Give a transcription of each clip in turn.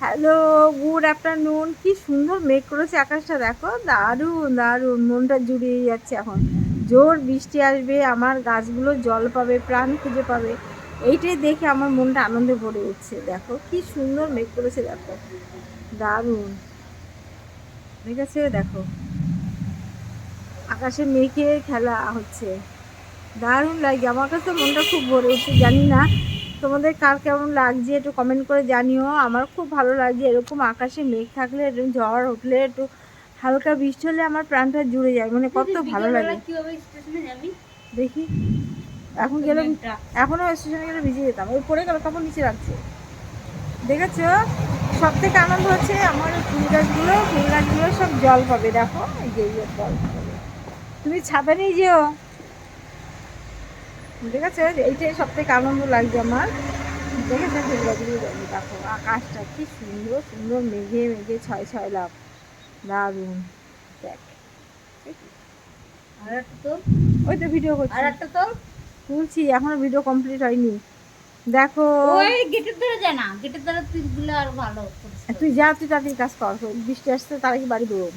Hello good afternoon কি সুন্দর মেঘ করেছে আকাশটা, দেখো। দারুণ দারুণ। মনটা জুড়িয়ে যাচ্ছে এখন। জোর বৃষ্টি আসবে, আমার গাছগুলো জল পাবে, প্রাণ খুঁজে পাবে। এইটাই দেখে আমার মনটা আনন্দে ভরে উঠছে, দেখো। কি সুন্দর মেঘ করেছে, দেখো। দারুণ। ঠিক আছে, দেখো। আকাশে মেঘে খেলা হচ্ছে। দারুণ লাগে। আমার কাছে মনটা খুব ভরে উঠছে, জানি না তোমাদের কার কেমন লাগছে একটু কমেন্ট করে জানিও। আমার খুব ভালো লাগছে এরকম আকাশে মেঘ থাকলে এরকম ঝড় উঠলে একটু হালকা বৃষ্টি হলে আমার প্রাণটা জুড়ে যায় মানে কত ভালো লাগে। দেখি। এখন গেলে এখনও স্টেশনে গেলে ভিজে যেতাম ওই পরে গেল তখন নিচে রাখছে। দেখেছ? সব থেকে আনন্দ হচ্ছে আমার ফুল গাছগুলো ফুল গাছগুলো সব জল পাবে দেখো এই যে জল পাবে। তুমি ছাদে নিয়ে যেও। দেখেছ এইটাই সব থেকে আনন্দ লাগছে আমার। দেখেছ ফুল গাছগুলো দেখো আকাশটা কি সুন্দর সুন্দর মেঘে মেঘে ছয় ছয় লাভ দারুণ। দেখ আর একটা তোর ওই তো ভিডিও করছি। আর একটা তোর তুলছি এখনও ভিডিও কমপ্লিট হয়নি। দেখো। ওই গেটের ধরে যা না গেটের ধরে তুলগুলো আর ভালো তুই যা তুই তাড়াতাড়ি কাজ কর। বৃষ্টি আসতে তার আগে বাড়ি দেবো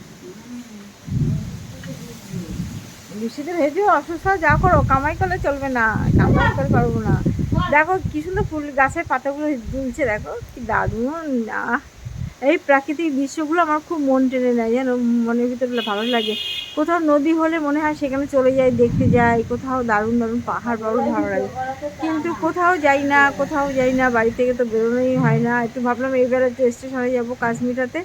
বৃষ্টিতে ভেজো অসুস্থ, যা করো, কামাই করলে চলবে না, কামাই করে পারব না। দেখো কি সুন্দর ফুল গাছের পাতাগুলো দুলছে দেখো, কি দারুণ, না। এই প্রাকৃতিক দৃশ্যগুলো আমার খুব মন টেনে নেয় যেন মনের ভিতরে ভালো লাগে। কোথাও নদী হলে মনে হয় সেখানে চলে যাই, দেখতে যাই, কোথাও দারুণ দারুণ পাহাড় পাহাড় ভালো লাগে। কিন্তু কোথাও যাই না, কোথাও যাই না, বাড়ি থেকে তো বেরোনোই হয় না। একটু ভাবলাম এইবার একটু স্টেশনে যাব কাশ্মীরাতে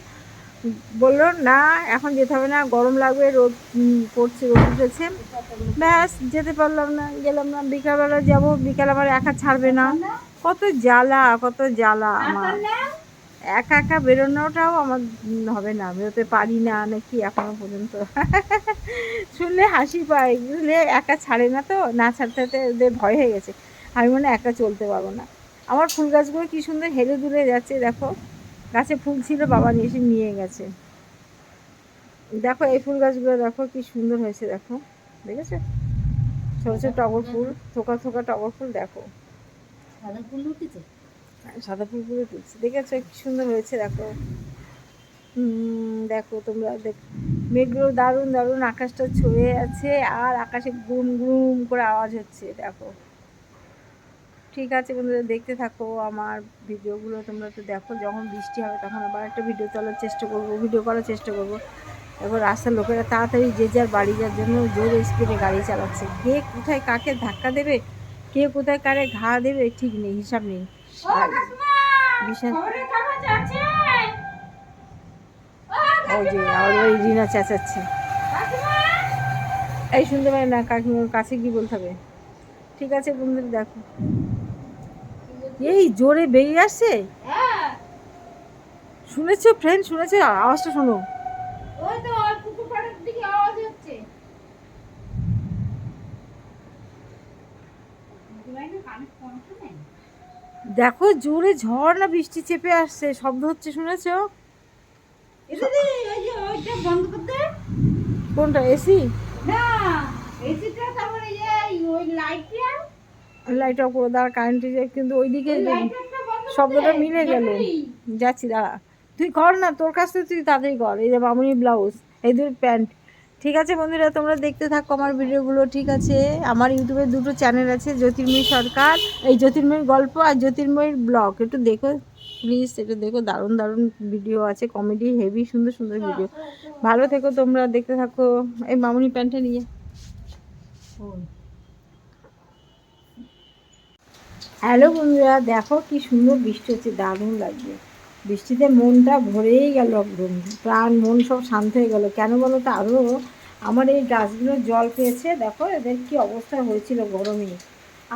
বলল, না, এখন যেতে হবে না, গরম লাগবে, রোদ পড়ছে, রোদ উঠেছে। ব্যাস, যেতে পারলাম না, গেলাম না, বিকালবেলা যাব, বিকাল আবার একা ছাড়বে না। কত জ্বালা কত জ্বালা আমার। একা একা বেরোনোটাও আমার হবে না, বেরোতে পারি না, নাকি এখনও পর্যন্ত। শুনলে হাসি পায় বুঝলে একা ছাড়ে না তো, না ছাড়তে ছাড়তে ওদের ভয় হয়ে গেছে। আমি মনে একা চলতে পারব না। আমার ফুল গাছগুলো কি সুন্দর হেলে দুলে যাচ্ছে, দেখো। গাছে ফুল ছিল বাবা নিয়ে এসে নিয়ে গেছে। দেখো এই ফুল গাছগুলো দেখো কি সুন্দর হয়েছে দেখো। দেখেছ? ছোট ছোট টগর ফুল থোকা থোকা টগর ফুল দেখো। সাদা ফুল উঠেছে? সাদা ফুলগুলো তুলছি দেখেছ? কি সুন্দর হয়েছে দেখো। দেখো তোমরা দেখ মেঘগুলো দারুণ দারুণ। আকাশটা ছুঁয়ে আছে আর আকাশে গুম গুম করে আওয়াজ হচ্ছে দেখো। ঠিক আছে বন্ধুরা দেখতে থাকো আমার ভিডিওগুলো তোমরা তো দেখো যখন বৃষ্টি হবে তখন আবার একটা ভিডিও তোলার চেষ্টা করব ভিডিও করার চেষ্টা করব। এবার রাস্তার লোকেরা তাড়াতাড়ি যে যার বাড়ি যার জন্য জোর স্পিডে গাড়ি চালাচ্ছে। কে কোথায় কাকে ধাক্কা দেবে কে কোথায় কারে ঘা দেবে ঠিক নেই হিসাব নেই। বিশাল ওই যে আমার ওই রিনা চেঁচাচ্ছে। এই শুনতে পারে না কাকিমার কাছে কি বলতে হবে? ঠিক আছে বন্ধুরা দেখো। এই জোরে বেরিয়ে আসছে? হ্যাঁ। শুনেছো ফ্রেন্ড শুনেছো? আওয়াজটা শোনো। দেখো জোরে ঝড় না বৃষ্টি চেপে আসছে শব্দ হচ্ছে শুনেছো? কোনটা এসি? না এসিটা তারপরে ওই লাইটটা লাইট অফ করে দাঁড়া কারেন্টে যায় কিন্তু ওইদিকে শব্দটা মিলে গেল। যাচ্ছি দাঁড়া। তুই কর না তোর কাছ থেকে তুই তাড়াতাড়ি কর এই যে মামুনি ব্লাউজ এই দুটো প্যান্ট। ঠিক আছে বন্ধুরা তোমরা দেখতে থাকো আমার ভিডিওগুলো ঠিক আছে? আমার ইউটিউবে দুটো চ্যানেল আছে জ্যোতির্ময়ী সরকার এই জ্যোতির্ময়ীর গল্প আর জ্যোতির্ময়ীর ব্লগ একটু দেখো প্লিজ একটু দেখো দারুণ দারুণ ভিডিও আছে কমেডি হেভি সুন্দর সুন্দর ভিডিও ভালো থেকো তোমরা দেখতে থাকো। এই মামুনি প্যান্টটা নিয়ে। হ্যালো বন্ধুরা, দেখো কি সুন্দর বৃষ্টি হচ্ছে, দারুণ লাগছে। বৃষ্টিতে মনটা ভরেই গেল একদম, প্রাণ, মন সব শান্ত হয়ে গেল। কেন বলো তো? আরও আমার এই গাছগুলো জল পেয়েছে, দেখো এদের কি অবস্থা হয়েছিল গরমে।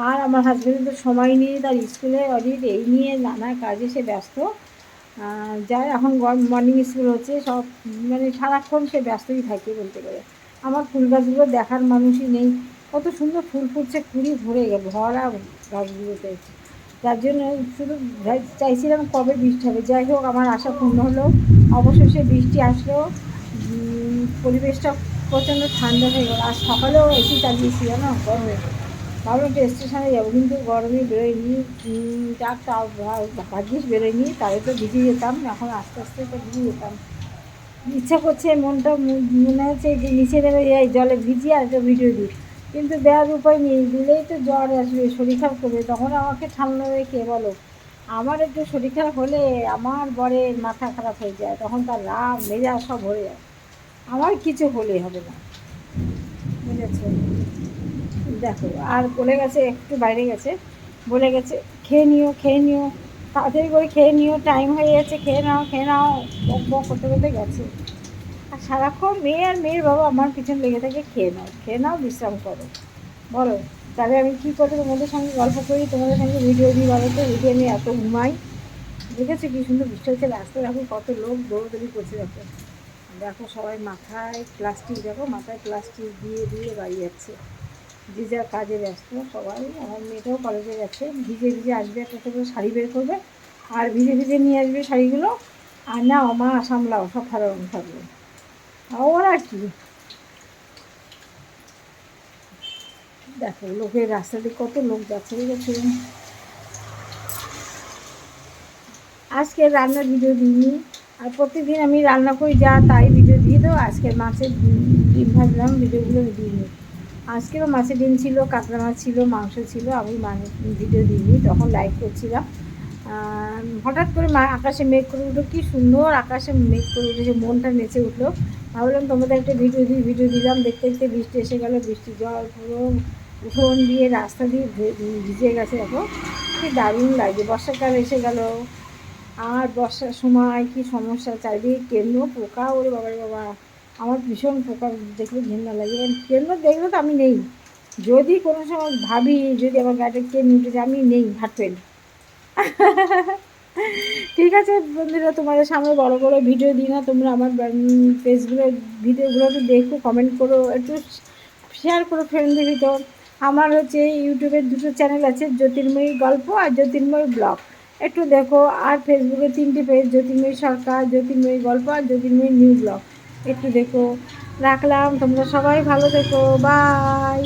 আর আমার হাজব্যান্ড তো সময় নিয়ে তার স্কুলে অডিট এই নিয়ে নানা কাজে সে ব্যস্ত। যাই এখন মর্নিং স্কুল হচ্ছে, সব মানে সারাক্ষণ সে ব্যস্তই থাকে বলতে গেলে। আমার ফুল গাছগুলো দেখার মানুষই নেই। কত সুন্দর ফুল ফুটছে, কুড়ি ভরে গেল, ভরা গাছগুলোতে। যার জন্য শুধু চাইছিলাম কবে বৃষ্টি হবে। যাই হোক, আমার আশা পূর্ণ হলো। অবশেষে বৃষ্টি আসলো। পরিবেশটা প্রচণ্ড ঠান্ডা হয়ে গেল। আর সকালেও এসি চালিয়েছি, জানো? গরমে। ভাবলাম একটু স্টেশনে যাব, কিন্তু গরমে বেরোয়নি। ভা- ভাগ্যিস বেরোয়নি। তাহলে তো ভিজে যেতাম। এখন আস্তে আস্তে তো ভিজে যেতাম। ইচ্ছা করছে, মনটা মনে হচ্ছে যে নিচে নেমে যাই জলে ভিজিয়ে আর একটা ভিডিও দিই কিন্তু দেওয়ার উপায় নেই, দিলেই তো জ্বর আসবে, শরীর খারাপ করবে, তখন আমাকে সামলাবে কে বলো? আমার একটু শরীর খারাপ হলে আমার বরের মাথা খারাপ হয়ে যায়, তখন তার রাগ, মেজাজ সব ভরে যায়। আমার কিছু হলেই হবে না। বুঝেছ? দেখো, আর বলে গেছে, একটু বাইরে গেছে, বলে গেছে, খেয়ে নিও খেয়ে নিও, তাড়াতাড়ি করে খেয়ে নিও টাইম হয়ে গেছে, খেয়ে নাও খেয়ে নাও, বক বক করতে করতে গেছে। আর সারাক্ষণ মেয়ে আর মেয়ের বাবা আমার পিছন লেগে থাকে, খেয়ে নাও খেয়ে নাও, বিশ্রাম করো। বলো, তাহলে আমি কী করে তোমাদের সঙ্গে গল্প করি, তোমাদের সঙ্গে ভিডিও দিই, বলো তো? ভিডিও আমি এত ঘুমাই। দেখেছি কি সুন্দর বৃষ্টি হচ্ছে? রাস্তায় দেখো, কত লোক দৌড়দৌড়ি করছে, দেখো। দেখো সবাই মাথায় প্লাস্টিক দেখো মাথায় প্লাস্টিক দিয়ে দিয়ে বাড়ি যাচ্ছে। যে যার কাজে ব্যস্ত, সবাই। আমার মেয়েটাও কলেজে গেছে। ভিজে ভিজে আসবে, একটা করে শাড়ি বের করবে। আর ভিজে ভিজে নিয়ে আসবে শাড়িগুলো। আর না মা সামলাও, সব থাকবে। ওর কি? দেখো, লোকের রাস্তা দিয়ে কত লোক যাচ্ছে দেখেছ আজকে রান্নার ভিডিও দিইনি, আর প্রতিদিন আমি রান্না করি যা তাই ভিডিও দিয়ে দেবো। আজকে মাছের ডিম- ভাজলাম, ভিডিওগুলো দিইনি। আজকেও মাছের ডিম ছিল কাতলা মাছ ছিল, মাংস ছিল, আমি ভিডিও দিইনি, তখন লাইক করছিলাম। হঠাৎ করে মা আকাশে মেঘ করে উঠল। কী সুন্দর আকাশে মেঘ করে উঠেছে মনটা নেচে উঠল। ভাবলাম তোমাদের একটা ভিডিও দিই, ভিডিও দিলাম। দেখতে দেখতে বৃষ্টি এসে গেল বৃষ্টি জল পুরো উঠোন দিয়ে রাস্তা দিয়ে ভিজে গেছে দেখো। কি দারুণ লাগে বর্ষাকাল এসে গেল। আর বর্ষার সময় কি সমস্যা? চারিদিকে কেন পোকা ওরে বাবারে বাবা। আমার ভীষণ পোকা দেখলে ঘেন্না লাগে। কেন দেখলে তো আমি নেই। যদি কোনো সময় ভাবি, যদি আমার গাড়িটা কে উঠেছে আমি নেই হাঁটবেন ঠিক আছে বন্ধুরা, তোমাদের সামনে বড় বড় ভিডিও দিই না, তোমরা আমার পেজগুলো ভিডিওগুলো একটু দেখো কমেন্ট করো, একটু শেয়ার করো ফ্রেন্ডদের ভিতর। আমার হচ্ছে ইউটিউবের দুটো চ্যানেল আছে জ্যোতির্ময়ী গল্প আর জ্যোতির্ময়ী ব্লগ একটু দেখো, আর ফেসবুকে তিনটি পেজ জ্যোতির্ময়ী সরকার জ্যোতির্ময়ী গল্প আর জ্যোতির্ময়ী নিউ ব্লগ একটু দেখো, রাখলাম, তোমরা সবাই ভালো থেকো বাই